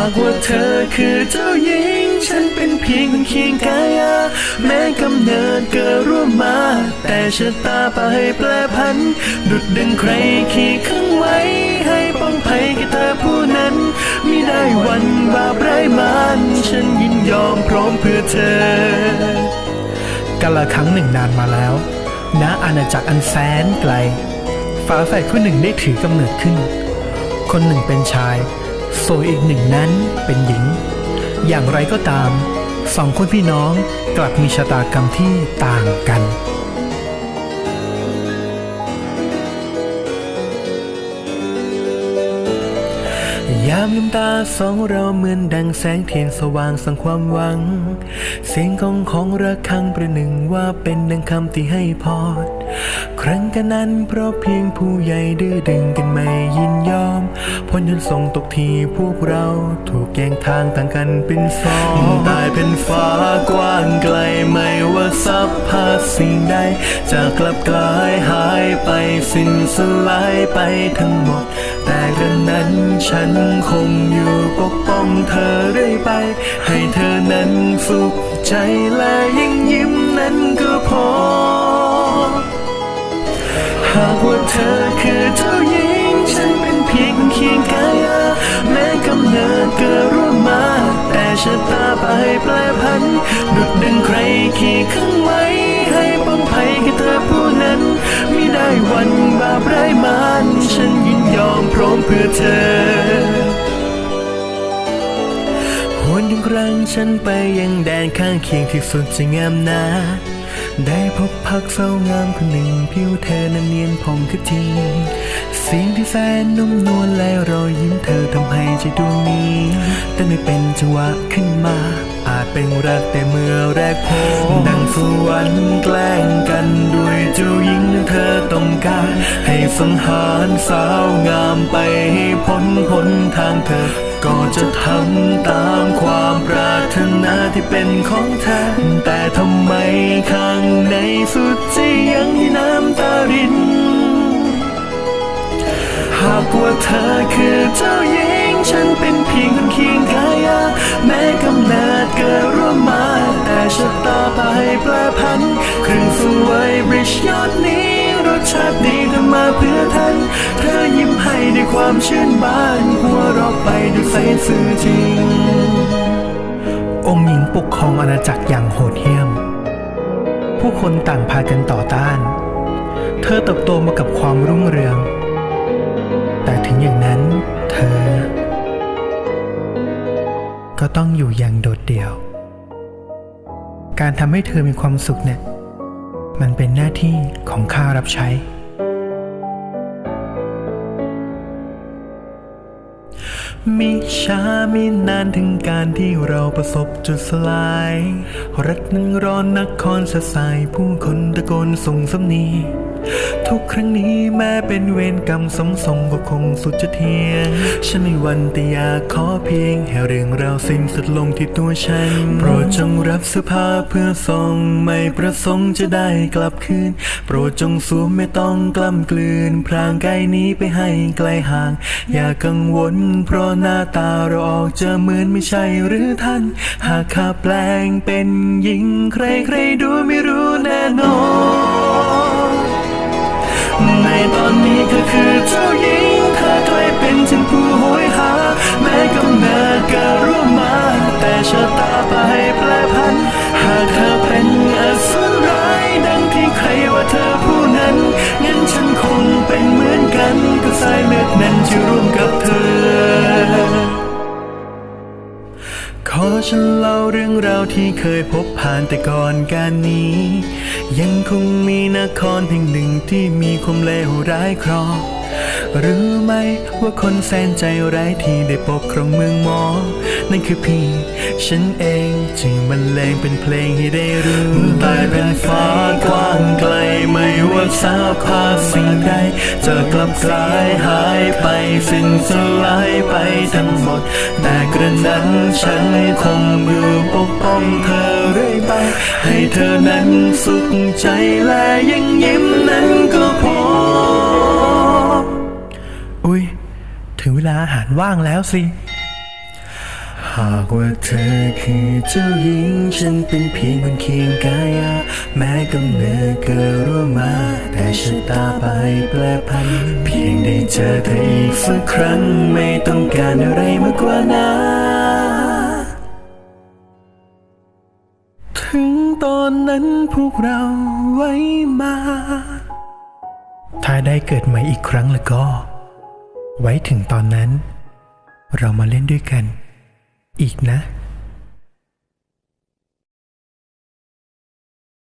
ากว่าเธอคือเจ้าหญิง ฉันเป็นเพียงคนเคียงกายา แม้กำเนิดเกิดร่วมมา แต่ชะตาไปแปรพัน ดุดดึงใครขี่ข้างไว้ ให้ป้องภัยแก่เธอผู้นั้นมิได้วันบาปไร้มานฉันยินยอมพร้อมเพื่อเธอกาละครั้งหนึ่งนานมาแล้ว ณ อาณาจักรอันแสนไกล ฝาแฝดคู่หนึ่งได้ถือกำเนิดขึ้น คนหนึ่งเป็นชาย ส่วนอีกหนึ่งนั้นเป็นหญิง อย่างไรก็ตามสองคนพี่น้องกลับมีชะตากรรมที่ต่างกันยามลืมตาสองเราเหมือนดังแสงเทียนสว่างส่องความหวัง เสียงกองของระฆังประหนึ่งว่าเป็นดังคำที่ให้พร ครั้งกันนั้นเพราะเพียงผู้ใหญ่ดื้อดึงกันไม่ยินยอมผลยันส่งตกทีพวกเราถูกแยงทางต่างกันเป็นสองตายเป็นฟ้ากว้างไกลไม่ว่าสัพย์พาสิ่งใดจะกลับกลายหายไปสิ้นสลายไปทั้งหมด แต่กระนั้นฉันคงอยู่ปกป้องเธอเรื่อยไป ให้เธอนั้นสุขใจและยิ่งยิ้มนั้นก็พอ หากว่าเธอคือเจ้าหญิง ฉันเป็นเพียงเคียงกายาแม้กำเนิดเกิดร่วมมา แต่ชะตาไปแปรพัน ดุดดึงใครขี่ข้างไว้ให้ป้องภัยแก่เธอผู้นั้น ไมิได้วันบาปไร้มานฉันยินยอมพร้อมเพื่อเธอหวนถึงครั้งฉันไปยังแดนข้างเคียงที่สุดจะงามนา ได้พบพักเศร้างามคนหนึ่งผิวเธอนั้นเนียนผ่องขึ้นทีเสียงที่แสนนุ่มนวลและรอยยิ้มเธอทำให้ใจดวงนี้ เต้นไม่เป็นจังหวะขึ้นมา อาจเป็นรักแต่เมื่อแรกพบดังสวรรค์แกล้งกันด้วยเจ้าหญิงเธอต้องการ ให้สังหารสาวงามไปให้พ้นหนทางเธอ ก็จะทำตามความปรารถนาที่เป็นของเธอ แต่ทำไมข้างในสุดจะยังให้น้ำตาริน หากว่าเธอคือเจ้าหญิง ฉันเป็นเพียงคนเคียงกายาแม้กำเนิดเกิดร่วมมา แต่ชะตาไปแปรพันครื่งสวยบริชยอดนี้ รสชาติดีทำมาเพื่อท่านเธอยิ้มให้ด้วยความชื่นบานหัวเราะไปด้วยใสซื่อจริง องค์หญิงปกครองอาณาจักรอย่างโหดเหี้ยม ผู้คนต่างพากันต่อต้าน เธอเติบโตมากับความรุ่งเรือง แต่ถึงอย่างนั้นเธอ ก็ต้องอยู่อย่างโดดเดี่ยว การทำให้เธอมีความสุขเนี่ย มันเป็นหน้าที่ของข้ารับใช้ มิช้ามินานถึงการที่เราประสบจุดสลาย รักนั้นร้อนนักคอนสะสาย ผู้คนตะโกนส่งสำนี ทุกครั้งนี้แม้เป็นเวรกรรมสมส่งก็คงสุดจะเทียง ฉันไม่วันแต่อยากขอเพียง ให้เรื่องราวสิ้นสุดลงที่ตัวฉัน โปรดจงรับเสื้อผ้าเพื่อส่งไม่ประสงค์จะได้กลับคืน โปรดจงสวมไม่ต้องกล้ำกลืน พรางกายนี้ไปให้ไกลห่าง อย่ากังวล เพราะหน้าตาเราออกจะเหมือนไม่ใช่หรือท่าน หากข้าแปลงเป็นหญิงใครใครๆดูไม่รู้แน่นอน ในตอนนี้เธอคือเจ้าหญิงเธอเคยเป็นฉันผู้โหยหา ที่เคยพบผ่านแต่ก่อนการนี้ ยังคงมีนครเพียงหนึ่งที่มีความเลวร้ายครอบ รู้ไหมว่าคนแสนใจร้ายที่ได้ปกครองเมืองหมอ นั่นคือพี่ ฉันเองจึงบรรเลงเป็นเพลงให้ได้รู้ตายเป็นฟ้ากว้างไกลไม่ว่าสาวพสิ่งใดจะกลับกลายหายไปสิ้นสลายไปทั้งหมด แต่กระนั้นฉันคงอยู่ปกป้องเธอเรื่อยไป ให้เธอนั้นสุขใจและยังยิ้มนั้น วลาอาหารว่างแล้วสิ หากว่าเธอคือเจ้าหญิง ฉันเป็นเพียงคนเคียงกายา แม้กำเนิดเกิดร่วมมา แต่ชะตาไปแปรพัน เพียงได้เจอเธออีกสักครั้ง ไม่ต้องการอะไรมากกว่านั้นถึงตอนนั้นพวกเราไว้มา ถ้าได้เกิดใหม่อีกครั้งแล้วก็ ไว้ถึงตอนนั้น เรามาเล่นด้วยกัน อีกนะ